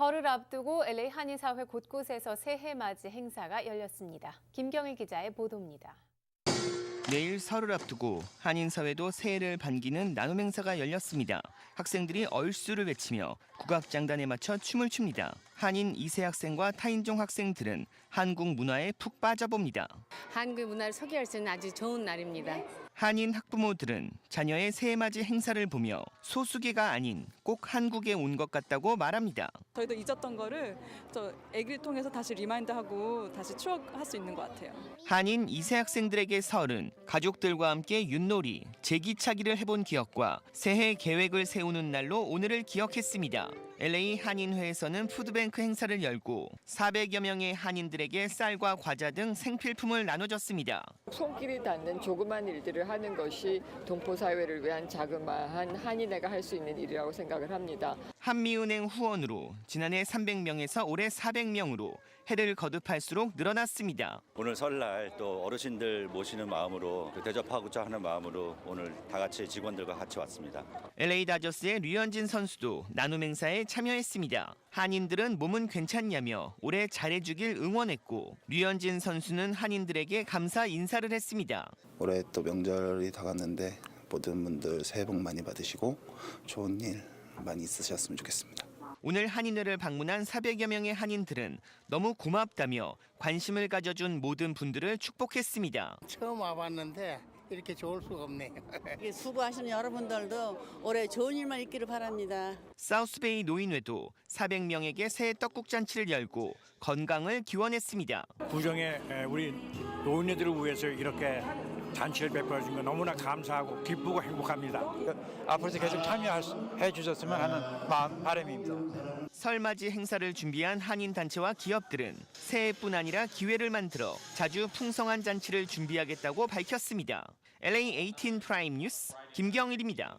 설을 앞두고 LA 한인사회 곳곳에서 새해 맞이 행사가 열렸습니다. 김경일 기자의 보도입니다. 내일 설을 앞두고 한인사회도 새해를 반기는 나눔 행사가 열렸습니다. 학생들이 얼쑤를 외치며 국악장단에 맞춰 춤을 춥니다. 한인 2세 학생과 타인종 학생들은 한국 문화에 푹 빠져봅니다. 한국 문화를 소개할 수 있는 아주 좋은 날입니다. 한인 학부모들은 자녀의 새해맞이 행사를 보며 소수계가 아닌 꼭 한국에 온 것 같다고 말합니다. 저희도 잊었던 거를 저 애기를 통해서 다시 리마인드하고 다시 추억할 수 있는 것 같아요. 한인 2세 학생들에게 설은 가족들과 함께 윷놀이, 제기차기를 해본 기억과 새해 계획을 세우는 날로 오늘을 기억했습니다. LA 한인회에서는 푸드뱅크 행사를 열고 400여 명의 한인들에게 쌀과 과자 등 생필품을 나눠줬습니다. 손길이 닿는 조그만 일들을 하는 것이 동포 사회를 위한 자그마한 한인회가 할 수 있는 일이라고 생각을 합니다. 한미은행 후원으로 지난해 300명에서 올해 400명으로 해를 거듭할수록 늘어났습니다. 오늘 설날 또 어르신들 모시는 마음으로 그 대접하고자 하는 마음으로 오늘 다 같이 직원들과 같이 왔습니다. LA 다저스의 류현진 선수도 나눔 행사에 참여했습니다. 한인들은 몸은 괜찮냐며 올해 잘해주길 응원했고 류현진 선수는 한인들에게 감사 인사를 했습니다. 올해 또 명절이 다가왔는데 모든 분들 새해 복 많이 받으시고 좋은 일 많이 있으셨으면 좋겠습니다. 오늘 한인회를 방문한 400여 명의 한인들은 너무 고맙다며 관심을 가져준 모든 분들을 축복했습니다. 처음 와봤는데 이렇게 좋을 수가 없네요. 수고하시는 여러분들도 올해 좋은 일만 있기를 바랍니다. 사우스베이 노인회도 400명에게 새해 떡국 잔치를 열고 건강을 기원했습니다. 구정에 에, 우리 노인네들을 위해서 이렇게 잔치를 베풀어 준 거 너무나 감사하고 기쁘고 행복합니다. 앞으로도 계속 참여해 주셨으면 하는 마음 바람입니다. 설맞이 행사를 준비한 한인 단체와 기업들은 새해뿐 아니라 기회를 만들어 자주 풍성한 잔치를 준비하겠다고 밝혔습니다. LA 18 프라임 뉴스 김경일입니다.